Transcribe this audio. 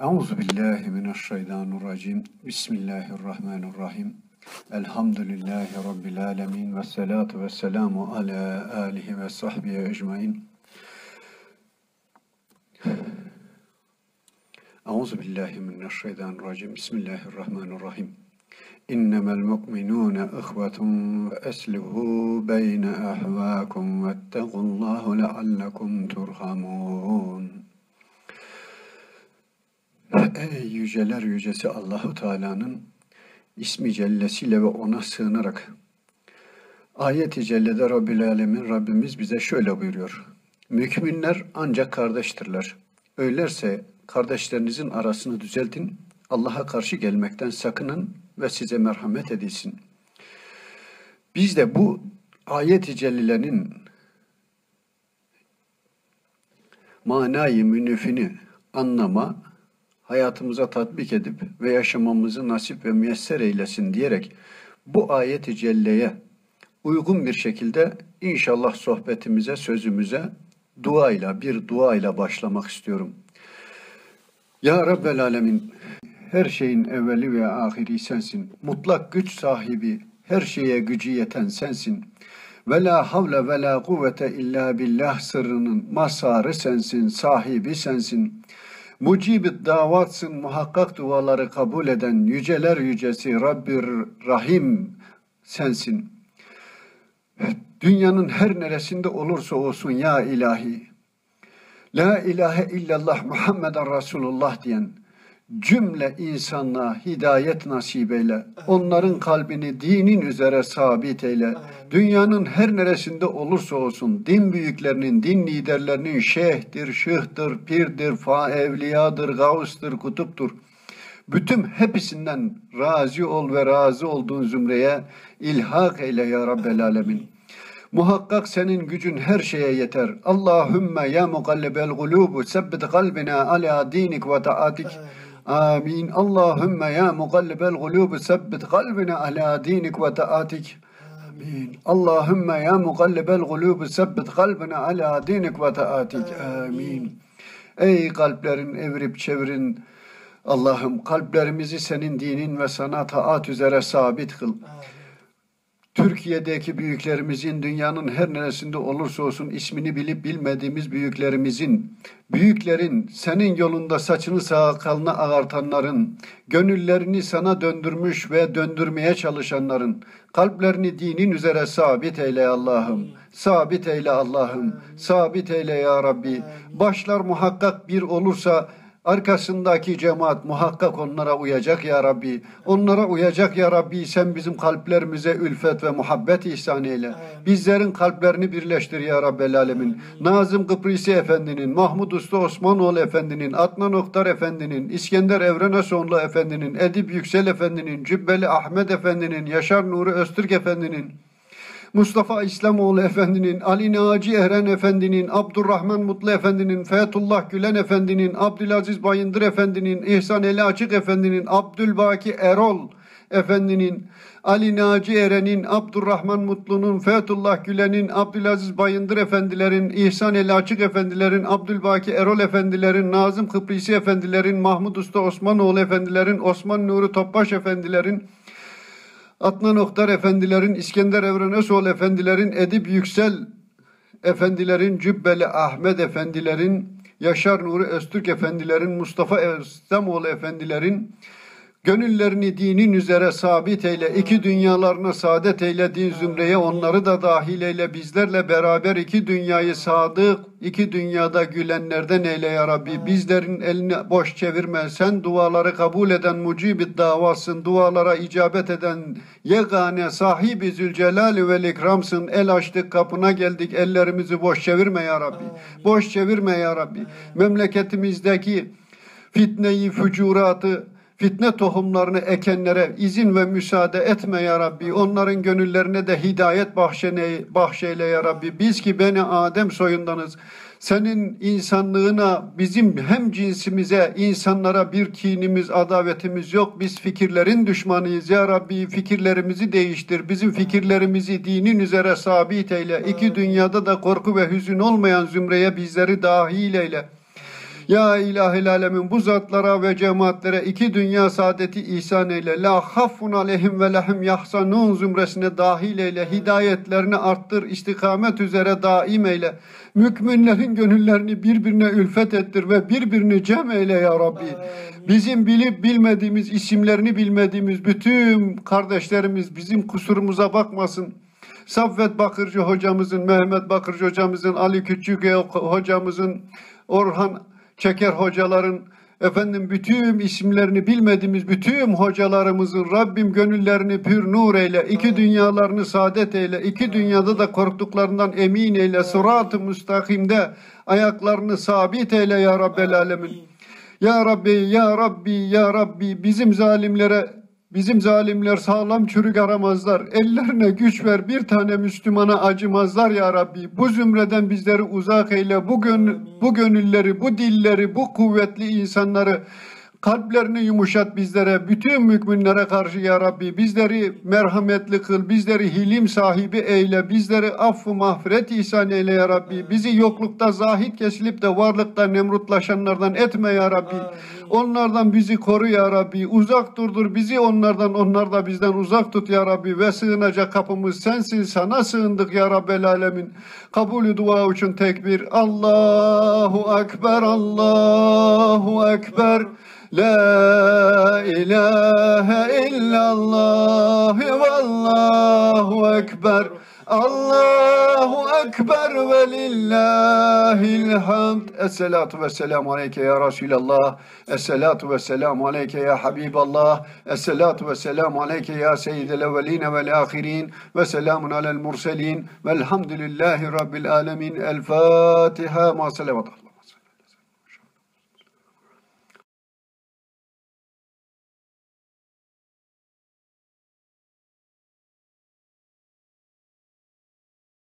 أعوذ بالله من الشيطان الرجيم. بسم الله الرحمن الرحيم. الحمد لله رب العالمين والصلاة والسلام على آله وصحبه أجمعين. أعوذ بالله من الشيطان الرجيم. بسم الله الرحمن الرحيم. إنما المؤمنون أخوة وأسلحوا بين أحواكم واتقوا الله لعلكم ترحمون. Yüceler yücesi Allahu Teala'nın ismi cellesiyle ve ona sığınarak ayet-i cellede Rabbil Alemin Rabbimiz bize şöyle buyuruyor. Müminler ancak kardeştirler. Öylerse kardeşlerinizin arasını düzeltin, Allah'a karşı gelmekten sakının ve size merhamet edilsin. Biz de bu ayet-i cellenin manayı münifini anlama, hayatımıza tatbik edip ve yaşamamızı nasip ve müyesser eylesin diyerek bu ayet-i celleye uygun bir şekilde inşallah sohbetimize, sözümüze duayla, bir duayla başlamak istiyorum. Ya Rabbel Alemin, her şeyin evveli ve ahiri sensin. Mutlak güç sahibi, her şeye gücü yeten sensin. Ve la havle ve la kuvvete illa billah sırrının masarı sensin, sahibi sensin. Mucibit davatsın muhakkak duaları kabul eden yüceler yücesi Rabbir Rahim sensin. Dünyanın her neresinde olursa olsun ya ilahi. La ilahe illallah Muhammeden Resulullah diyen cümle insanlığa hidayet nasip eyle. Onların kalbini dinin üzere sabit eyle. Dünyanın her neresinde olursa olsun din büyüklerinin, din liderlerinin şeyhtir, şıhtır, pirdir, fa evliyadır, gavustur, kutuptur. Bütün hepsinden razı ol ve razı olduğun zümreye ilhak eyle ya Rabbel Alemin. Muhakkak senin gücün her şeye yeter. Allahümme ya mukallibel gulubu sebbit kalbina ala dinik ve taatik. Amin. Allahümme ya mukallibel gulubu sebbit kalbina ala dinik ve taatik. Amin. Allahümme ya mukallibel gulubu sebbit kalbina ala dinik ve taatik. Amin. Ey kalplerin evirip çevirin. Allah'ım kalplerimizi senin dinin ve sana taat üzere sabit kıl. Türkiye'deki büyüklerimizin, dünyanın her neresinde olursa olsun ismini bilip bilmediğimiz büyüklerimizin, büyüklerin, senin yolunda saçını sakalını ağartanların, gönüllerini sana döndürmüş ve döndürmeye çalışanların, kalplerini dinin üzere sabit eyle Allah'ım. Sabit eyle Allah'ım. Sabit eyle ya Rabbi. Başlar muhakkak bir olursa Arkasındaki cemaat muhakkak onlara uyacak ya Rabbi. Onlara uyacak ya Rabbi. Sen bizim kalplerimize ülfet ve muhabbet ihsan eyle. Bizlerin kalplerini birleştir ya Rabbel Alemin. Nazım Kıbrisi Efendi'nin, Mahmud Usta Osmanoğlu Efendi'nin, Adnan Oktar Efendi'nin, İskender Evrenesonlu Efendi'nin, Edip Yüksel Efendi'nin, Cübbeli Ahmet Efendi'nin, Yaşar Nuri Öztürk Efendi'nin, Mustafa İslamoğlu Efendi'nin, Ali Naci Eren Efendi'nin, Abdurrahman Mutlu Efendi'nin, Fethullah Gülen Efendi'nin, Abdülaziz Bayındır Efendi'nin, İhsan Eli Açık Efendi'nin, Abdülbaki Erol Efendi'nin, Ali Naci Eren'in, Abdurrahman Mutlu'nun, Fethullah Gülen'in, Abdülaziz Bayındır Efendilerin, İhsan Eli Açık Efendilerin, Abdülbaki Erol Efendilerin, Nazım Kıbrisi Efendilerin, Mahmud Usta Osmanoğlu Efendilerin, Osman Nuri Topbaş Efendilerin, Adnan Oktar efendilerin, İskender Evrenesoğlu efendilerin, Edip Yüksel efendilerin, Cübbeli Ahmet efendilerin, Yaşar Nuri Öztürk efendilerin, Mustafa Erstemoğlu efendilerin, Gönüllerini dinin üzere sabit eyle, iki dünyalarına saadet eyle, din zümreye onları da dahil eyle, bizlerle beraber iki dünyayı sadık, iki dünyada gülenlerden eyle ya Rabbi. Bizlerin elini boş çevirme, sen duaları kabul eden mucibit davasın, dualara icabet eden yegane sahibi zülcelali ve ikramsın. El açtık, kapına geldik, ellerimizi boş çevirme ya Rabbi. Boş çevirme ya Rabbi. Memleketimizdeki fitneyi, fücuratı, fitne tohumlarını ekenlere izin ve müsaade etme ya Rabbi. Onların gönüllerine de hidayet bahşene, bahşeyle ya Rabbi. Biz ki beni Adem soyundanız. Senin insanlığına, bizim hem cinsimize, insanlara bir kinimiz, adavetimiz yok. Biz fikirlerin düşmanıyız ya Rabbi. Fikirlerimizi değiştir. Bizim fikirlerimizi dinin üzere sabit eyle. İki dünyada da korku ve hüzün olmayan zümreye bizleri dahil eyle. Ya ilahil alemin bu zatlara ve cemaatlere iki dünya saadeti ihsan eyle. La haffun aleyhim ve lehum yahsanun zümresine dahil eyle. Hidayetlerini arttır, istikamet üzere daim eyle. Mükminlerin gönüllerini birbirine ülfet ettir ve birbirini cem eyle ya Rabbi. Bizim bilip bilmediğimiz, isimlerini bilmediğimiz bütün kardeşlerimiz bizim kusurumuza bakmasın. Saffet Bakırcı hocamızın, Mehmet Bakırcı hocamızın, Ali Küçük hocamızın, Orhan Çeker hocaların, efendim bütün isimlerini bilmediğimiz bütün hocalarımızın Rabbim gönüllerini pür nur eyle, iki dünyalarını saadet eyle, iki dünyada da korktuklarından emin eyle, sırat-ı müstakimde ayaklarını sabit eyle ya Rabbel alemin. Ya Rabbi, Ya Rabbi, Ya Rabbi bizim zalimlere Bizim zalimler sağlam çürük aramazlar. Ellerine güç ver bir tane Müslümana acımazlar ya Rabbi. Bu zümreden bizleri uzak eyle. Bu, gönül, bu gönülleri, bu dilleri, bu kuvvetli insanları kalplerini yumuşat bizlere, bütün müminlere karşı ya Rabbi. Bizleri merhametli kıl, bizleri hilim sahibi eyle, bizleri affı mağfiret ihsan eyle ya Rabbi. Bizi yoklukta zahit kesilip de varlıkta nemrutlaşanlardan etme ya Rabbi. Onlardan bizi koru ya Rabbi. Uzak durdur bizi onlardan, onlar da bizden uzak tut ya Rabbi. Ve sığınacak kapımız sensin, sana sığındık ya Rabbel Alemin. Kabulü dua için tekbir. Allahu Ekber, Allahu Ekber. La ilahe illallah vallahu ekber. Allahu ekber ve lillahil hamd. Esselatu ve selamu aleyke ya Resulallah. Esselatu ve selamu aleyke ya Habiballah. Esselatu ve selamu aleyke ya seyyidel evveline vel ahirin. Ve selamun alel murselin. Velhamdülillahi rabbil alemin. El Fatiha ma selavat.